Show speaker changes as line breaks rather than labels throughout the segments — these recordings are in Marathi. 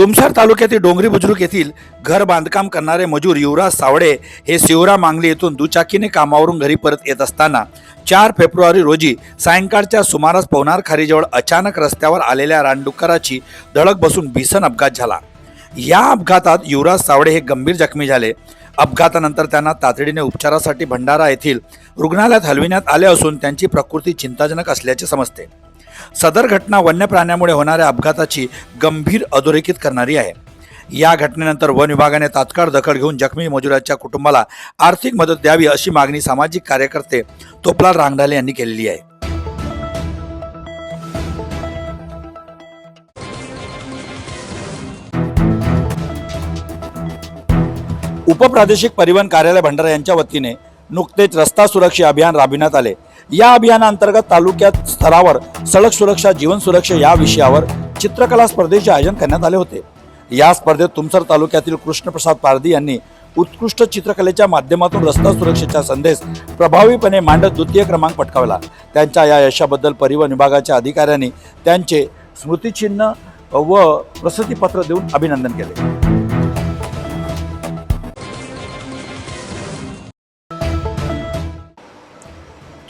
तुमसर तालुक्यातील डोंगरी बुजुर्ग येथील घर बांधकाम करणारे मजूर युवराज सावडे हे सिवरा मांगली येथून दुचाकीने कामावरून घरी परत येत असताना चार फेब्रुवारी रोजी सायंकाळच्या सुमारास पवनार खारीजवळ अचानक रस्त्यावर आलेल्या रानडुक्कराची धडक बसून भीषण अपघात झाला. या अपघातात युवराज सावडे हे गंभीर जखमी झाले. अपघातानंतर त्यांना तातडीने उपचारासाठी भंडारा येथील रुग्णालयात हलविण्यात आले असून त्यांची प्रकृती चिंताजनक असल्याचे समजते. सदर घटना वन्य प्राण्यामुळे होणाऱ्या अपघाताची गंभीर अधोरेखित करणारी आहे. या घटनेनंतर वन विभागाने तात्काळ दखल घेऊन जखमी मजुराच्या कुटुंबाला आर्थिक मदत द्यावी अशी मागणी सामाजिक कार्यकर्ते तोपलाल रांगडाले यांनी केलेली आहे. उपप्रादेशिक परिवहन कार्यालय भंडारा यांच्या वतीने नुकतेच रस्ता सुरक्षा अभियान राबविण्यात आले. या अभियानाअंतर्गत तालुक्यात स्तरावर सडक सुरक्षा जीवन सुरक्षा या विषयावर चित्रकला स्पर्धेचे आयोजन करण्यात आले होते. या स्पर्धेत तुमसर तालुक्यातील कृष्णप्रसाद पारधी यांनी उत्कृष्ट चित्रकलेच्या माध्यमातून रस्ता सुरक्षेचा संदेश प्रभावीपणे मांडत द्वितीय क्रमांक पटकावला. त्यांच्या या यशाबद्दल परिवहन विभागाच्या अधिकाऱ्यांनी त्यांचे स्मृतिचिन्ह व प्रसिद्धीपत्र देऊन अभिनंदन केले.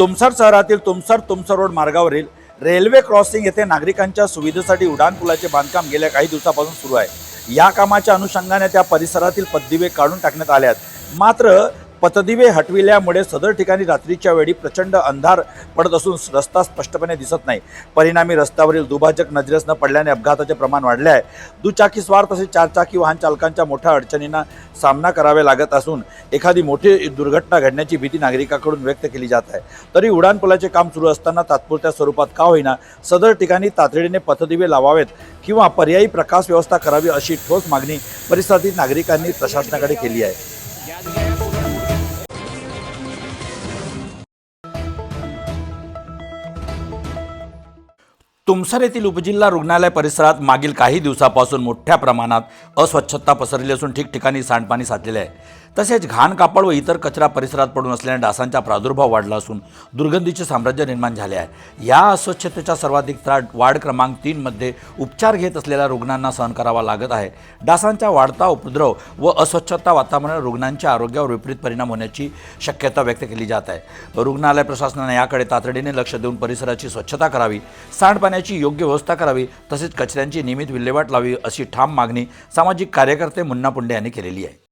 तुमसर शहरातील तुमसर तुमसर रोड मार्गावरील रेल्वे क्रॉसिंग येथे नागरिकांच्या सुविधेसाठी उड्डाणपुलाचे बांधकाम गेल्या काही दिवसापासून सुरू आहे. या कामाच्या अनुषंगाने त्या परिसरातील पददिवे काढून टाकण्यात आले आहेत मात्र पथदिवे हटविल्यामुळे सदर ठिकाणी रात्रीच्या वेळी प्रचंड अंधार पडत असून रस्ता स्पष्टपणे दिसत नाही. परिणामी रस्त्यावरील दुभाजक नजरेस न पडल्याने अपघाताचे प्रमाण वाढले आहे. दुचाकीस्वार तसेच चारचाकी वाहन चालकांच्या मोठ्या अडचणींना सामना करावे लागत असून एखादी मोठी दुर्घटना घडण्याची भीती नागरिकांकडून व्यक्त केली जात आहे. तरी उड्डाणपुलाचे काम सुरू असताना तात्पुरत्या स्वरूपात का होईना सदर ठिकाणी तातडीने पथदिवे लावावेत किंवा पर्यायी प्रकाश व्यवस्था करावी अशी ठोस मागणी परिसरातील नागरिकांनी प्रशासनाकडे केली आहे. तुमसर येथील उपजिल्हा रुग्णालय परिसरात मागील काही दिवसापासून मोठ्या प्रमाणात अस्वच्छता पसरली असून ठिकठिकाणी सांडपाणी साचलेले आहे. तसेच घाण कापड व इतर कचरा परिसरात पडून असल्याने डासांचा प्रादुर्भाव वाढला असून दुर्गंधीचे साम्राज्य निर्माण झाले आहे. या अस्वच्छतेचा सर्वाधिक त्रास वार्ड क्रमांक तीनमध्ये उपचार घेत असलेल्या रुग्णांना सहन करावा लागत आहे. डासांचा वाढता उपद्रव व अस्वच्छता वातावरणाने रुग्णांच्या आरोग्यावर विपरीत परिणाम होण्याची शक्यता व्यक्त केली जात आहे. रुग्णालय प्रशासनाने याकडे तातडीने लक्ष देऊन परिसराची स्वच्छता करावी सांडपाण्याची योग्य व्यवस्था करावी तसेच कचऱ्यांची नियमित विल्हेवाट लावी अशी ठाम मागणी सामाजिक कार्यकर्ते मुन्ना पुंडे यांनी केलेली आहे.